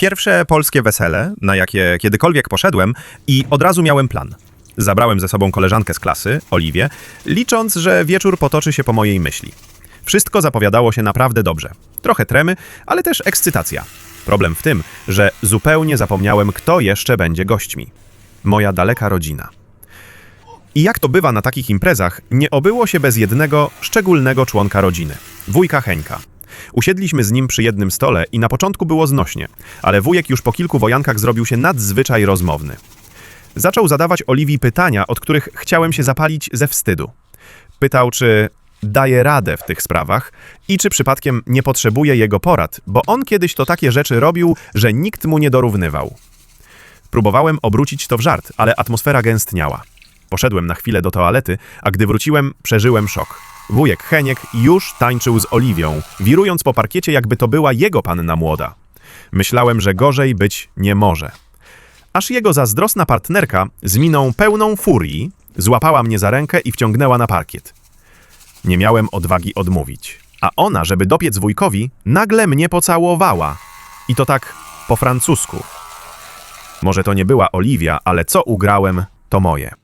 Pierwsze polskie wesele, na jakie kiedykolwiek poszedłem i od razu miałem plan. Zabrałem ze sobą koleżankę z klasy, Oliwię, licząc, że wieczór potoczy się po mojej myśli. Wszystko zapowiadało się naprawdę dobrze. Trochę tremy, ale też ekscytacja. Problem w tym, że zupełnie zapomniałem, kto jeszcze będzie gośćmi. Moja daleka rodzina. I jak to bywa na takich imprezach, nie obyło się bez jednego szczególnego członka rodziny wujka Heńka. Usiedliśmy z nim przy jednym stole i na początku było znośnie, ale wujek już po kilku wojankach zrobił się nadzwyczaj rozmowny. Zaczął zadawać Oliwii pytania, od których chciałem się zapalić ze wstydu. Pytał, czy daje radę w tych sprawach i czy przypadkiem nie potrzebuje jego porad, bo on kiedyś to takie rzeczy robił, że nikt mu nie dorównywał. Próbowałem obrócić to w żart, ale atmosfera gęstniała. Poszedłem na chwilę do toalety, a gdy wróciłem, przeżyłem szok. Wujek Heniek już tańczył z Oliwią, wirując po parkiecie, jakby to była jego panna młoda. Myślałem, że gorzej być nie może. Aż jego zazdrosna partnerka, z miną pełną furii, złapała mnie za rękę i wciągnęła na parkiet. Nie miałem odwagi odmówić. A ona, żeby dopiec wujkowi, nagle mnie pocałowała. I to tak po francusku. Może to nie była Oliwia, ale co ugrałem, to moje.